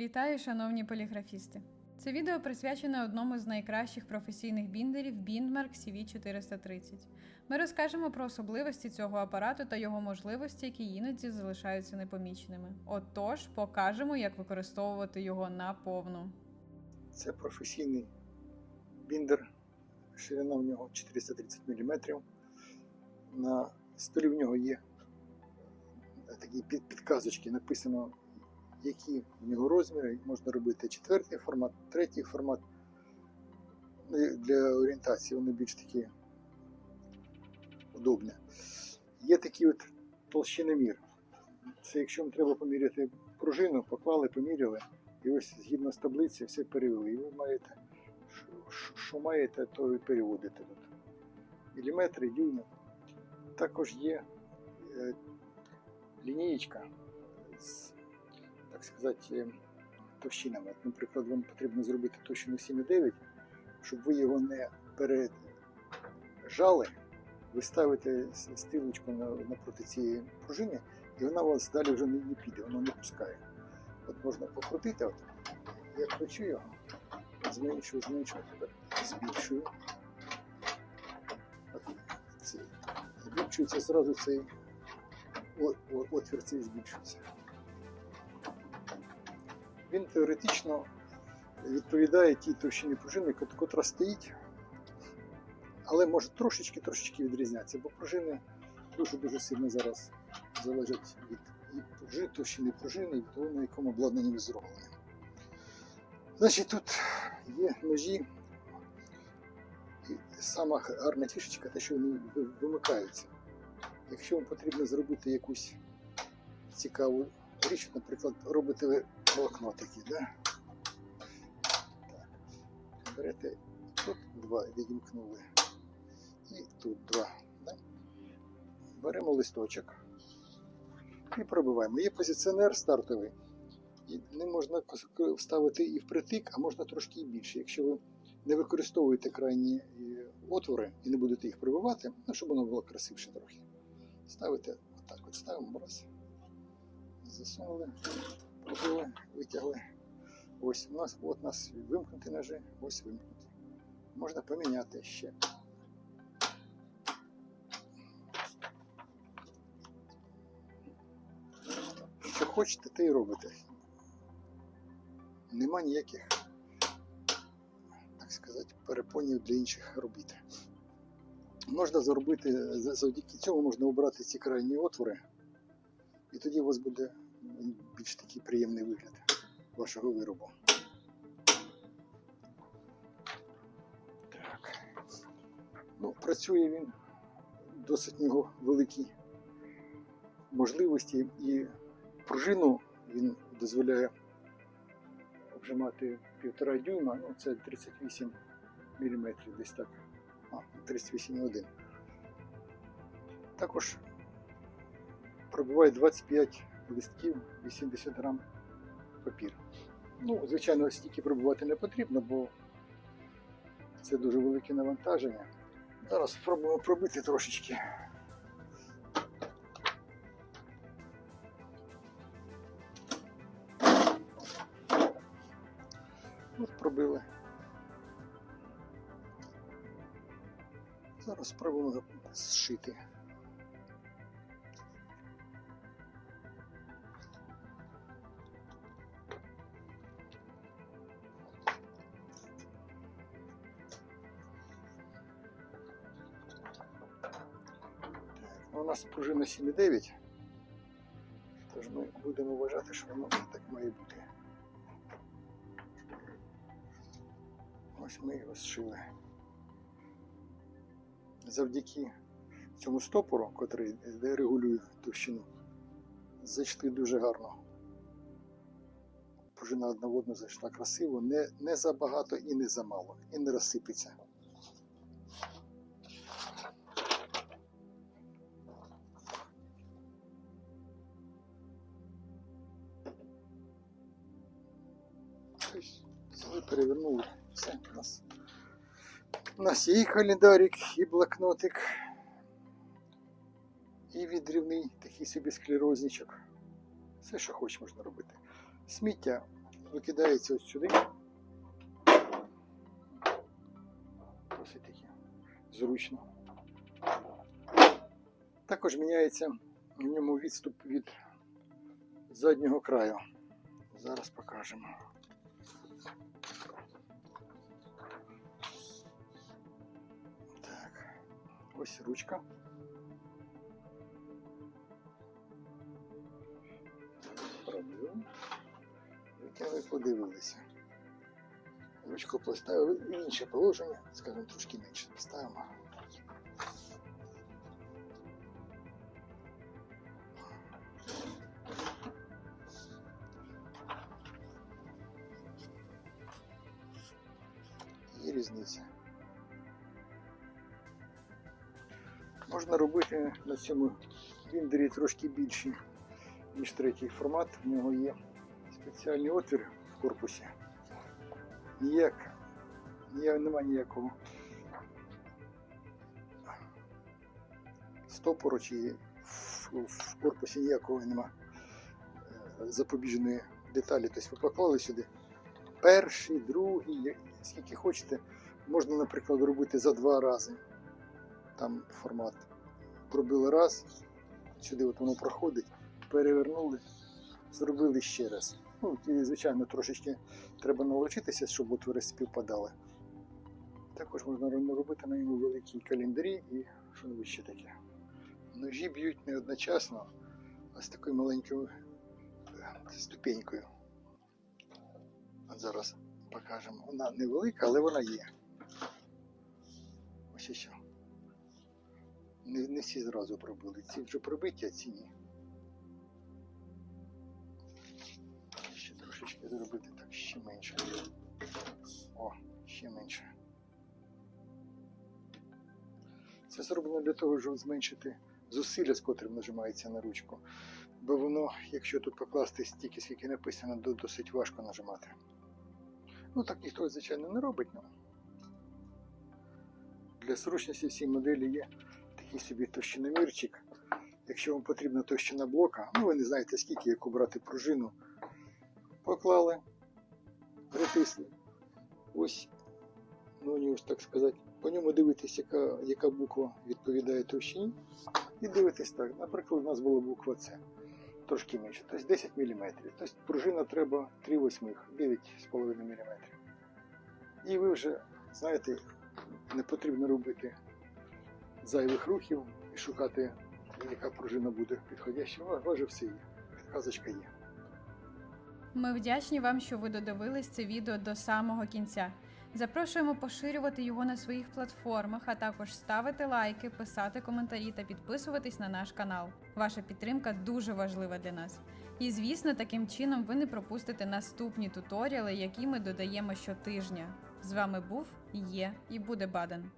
Вітаю, шановні поліграфісти! Це відео присвячене одному з найкращих професійних біндерів Bindmark CV430. Ми розкажемо про особливості цього апарату та його можливості, які іноді залишаються непоміченими. Отож, покажемо, як використовувати його наповну. Це професійний біндер, ширина в нього 430 мм. На столі в нього є такі підказочки, написано, які в нього розміри. Можна робити четвертий формат, третій формат. Ну, Для орієнтації вони більш такі удобні. Є такий от толщиномір. Це якщо вам треба поміряти пружину, поклали, поміряли. І ось згідно з таблиці все перевели. І ви маєте, що- маєте, то і переводите тут. Міліметри, дюйми. Також є е, лінієчка з, так сказати, товщинами. Наприклад, вам потрібно зробити товщину 7,9, щоб ви його не пережали, ви ставите стрілочку на- напроти цієї пружини, і вона у вас далі вже не, піде, вона не пускає. От можна покрутити, от, я кручу його, зменшую, зменшую, тепер збільшую. Збільшується зразу цей отвір цей збільшується. Він теоретично відповідає тій товщині пружини, котра стоїть, але може трошечки-трошечки відрізнятися, бо пружини дуже-дуже сильно зараз залежать від пружини, товщини пружини, і того, на якому обладнанні ви зроблені. Значить, тут є ножі. Сама гарна фішечка, те, що вони вимикаються. Якщо вам потрібно зробити якусь цікаву річ, наприклад, робите ви блокнотики, да? так. берете тут два відімкнули і тут два. Да? Беремо листочок і пробиваємо. Є позиціонер стартовий. І не можна вставити і впритик, а можна трошки і більше. Якщо ви не використовуєте крайні е, отвори і не будете їх прибивати, ну, щоб воно було красивше трохи. Ставите отак, от ставимо раз. Засунули, пробили, витягли. Ось у нас, от у нас вимкнуті ножи, ось вимкнуті. Можна поміняти ще. Що хочете, те й робите. Нема ніяких, так сказати, перепонів для інших робіт. Можна зробити, завдяки цьому можна обрати ці крайні отвори, і тоді у вас буде більш такий приємний вигляд вашого виробу. Так. Ну, працює він досить в нього великі можливості і пружину він дозволяє обжимати півтора дюйма, ну це 38 мм десь так. А, 38,1. Також пробуває 25 листків, 80 грам папір. Ну, звичайно, стільки пробувати не потрібно, бо це дуже велике навантаження. Зараз спробуємо пробити трошечки. От пробили. Зараз спробуємо зшити. Нас пружина 7,9. Тож ми будемо вважати, що воно так має бути. Ось ми його зшили. Завдяки цьому стопору, котрий регулює товщину, зайшли дуже гарно. Пружина одну зайшла красиво, не, не забагато і не замало, і не розсипеться. Взяли, перевернули. Все, у нас. У нас є і календарик, і блокнотик, і відрівний такий собі склерозничок. Все, що хоч можна робити. Сміття викидається ось сюди. Досить таки зручно. Також міняється в ньому відступ від заднього краю. Зараз покажемо. Так, ось ручка. Яке ви подивилися. Ручку поставили в інше положення, скажімо, трошки менше поставимо. Різниця. Можна робити на цьому біндері трошки більші, ніж третій формат. В нього є спеціальний отвір в корпусі. Ніяк, ніяк нема ніякого стопору чи в, в корпусі ніякого нема е, запобіжної деталі. Тобто ви поклали сюди перший, другий, скільки хочете. Можна, наприклад, робити за два рази. Там формат. Пробили раз, сюди от воно проходить, перевернули, зробили ще раз. Ну, звичайно, трошечки треба налучитися, щоб отвори співпадали. Також можна робити на ньому великі календарі і що небудь ще таке. Ножі б'ють не одночасно, а з такою маленькою е, ступенькою. Зараз покажемо. Вона невелика, але вона є. Ось що. Не, не всі зразу пробили. Ці вже пробиті, а ці ні. Ще трошечки зробити так ще менше. О, ще менше. Це зроблено для того, щоб зменшити зусилля, з котрим нажимається на ручку. Бо воно, якщо тут покласти стільки, скільки написано, досить важко нажимати. Ну так ніхто, звичайно, не робить. Ну. Для зручності всій моделі є такий собі товщиномірчик. Якщо вам потрібна товщина блока, ну ви не знаєте скільки, яку брати пружину, поклали, притисли. Ось, ну ось так сказати. По ньому дивитесь, яка, яка буква відповідає товщині. І дивитесь так. Наприклад, у нас була буква С. Трошки менше, тобто 10 мм. Тобто пружина треба 3 восьмих, 9,5 мм. І ви вже знаєте, не потрібно робити зайвих рухів і шукати, яка пружина буде підходяща. У вас вже все є. Підказочка є. Ми вдячні вам, що ви додивились це відео до самого кінця. Запрошуємо поширювати його на своїх платформах, а також ставити лайки, писати коментарі та підписуватись на наш канал. Ваша підтримка дуже важлива для нас. І звісно, таким чином ви не пропустите наступні туторіали, які ми додаємо щотижня. З вами був, є і буде Баден.